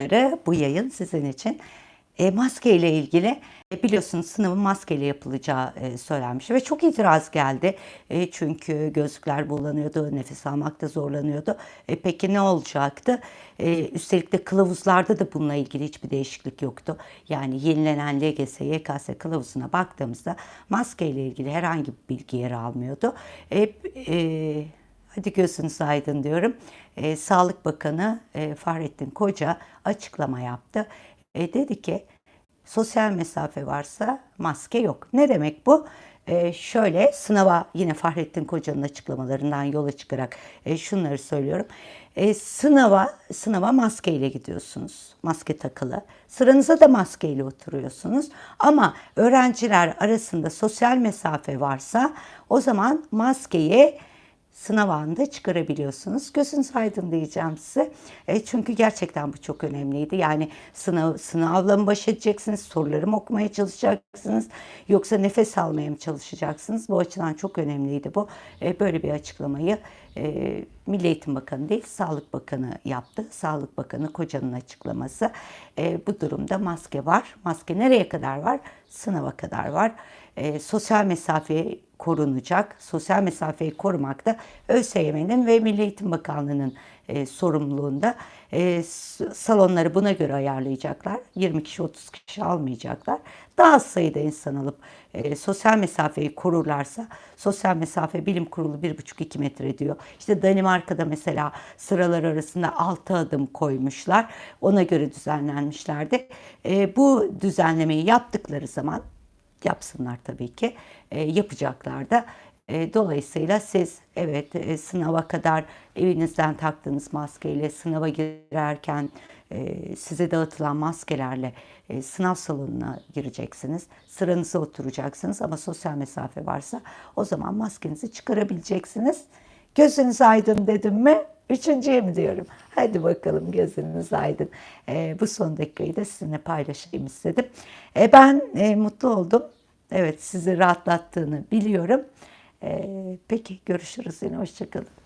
arkadaşları bu yayın sizin için. E, maske ile ilgili e, biliyorsunuz sınavın maskeyle yapılacağı e, söylenmiş ve çok itiraz geldi. E, çünkü gözlükler bulanıyordu, nefes almakta zorlanıyordu. E, peki ne olacaktı? E, üstelik de kılavuzlarda da bununla ilgili hiçbir değişiklik yoktu. Yani yenilenen LGS, YKS kılavuzuna baktığımızda maske ile ilgili herhangi bir bilgi yer almıyordu. E, e, hadi gözünüz aydın diyorum. E, Sağlık Bakanı e, Fahrettin Koca açıklama yaptı. E, dedi ki sosyal mesafe varsa maske yok. Ne demek bu? E, şöyle sınava yine Fahrettin Koca'nın açıklamalarından yola çıkarak e, şunları söylüyorum. E, sınava sınava maskeyle gidiyorsunuz. Maske takılı. Sıranıza da maskeyle oturuyorsunuz. Ama öğrenciler arasında sosyal mesafe varsa o zaman maskeyi sınav anında çıkarabiliyorsunuz. Gözünüz aydın diyeceğim size. E, çünkü gerçekten bu çok önemliydi. Yani sınav, sınavla mı baş edeceksiniz, soruları mı okumaya çalışacaksınız, yoksa nefes almaya mı çalışacaksınız? Bu açıdan çok önemliydi bu. E, böyle bir açıklamayı e, Milli Eğitim Bakanı değil, Sağlık Bakanı yaptı. Sağlık Bakanı Koca'nın açıklaması. E, bu durumda maske var. Maske nereye kadar var? Sınava kadar var. E, sosyal mesafe korunacak. Sosyal mesafeyi korumak da ÖSYM'nin ve Milli Eğitim Bakanlığı'nın e, sorumluluğunda. E, salonları buna göre ayarlayacaklar. 20 kişi 30 kişi almayacaklar. Daha az sayıda insan alıp e, sosyal mesafeyi korurlarsa sosyal mesafe bilim kurulu 1,5-2 metre diyor. İşte Danimarka'da mesela sıralar arasında 6 adım koymuşlar. Ona göre düzenlenmişlerdi. E, bu düzenlemeyi yaptıkları zaman yapsınlar tabii ki. E, yapacaklar da. E, dolayısıyla siz evet e, sınava kadar evinizden taktığınız maskeyle sınava girerken e, size dağıtılan maskelerle sınav salonuna gireceksiniz. Sıranıza oturacaksınız ama sosyal mesafe varsa o zaman maskenizi çıkarabileceksiniz. Gözünüz aydın dedim mi? Üçüncüye mi diyorum? Hadi bakalım gözünüz aydın. E, bu son dakikayı da sizinle paylaşayım istedim. E, ben e, mutlu oldum. Evet sizi rahatlattığını biliyorum. E, peki görüşürüz yine. Hoşçakalın.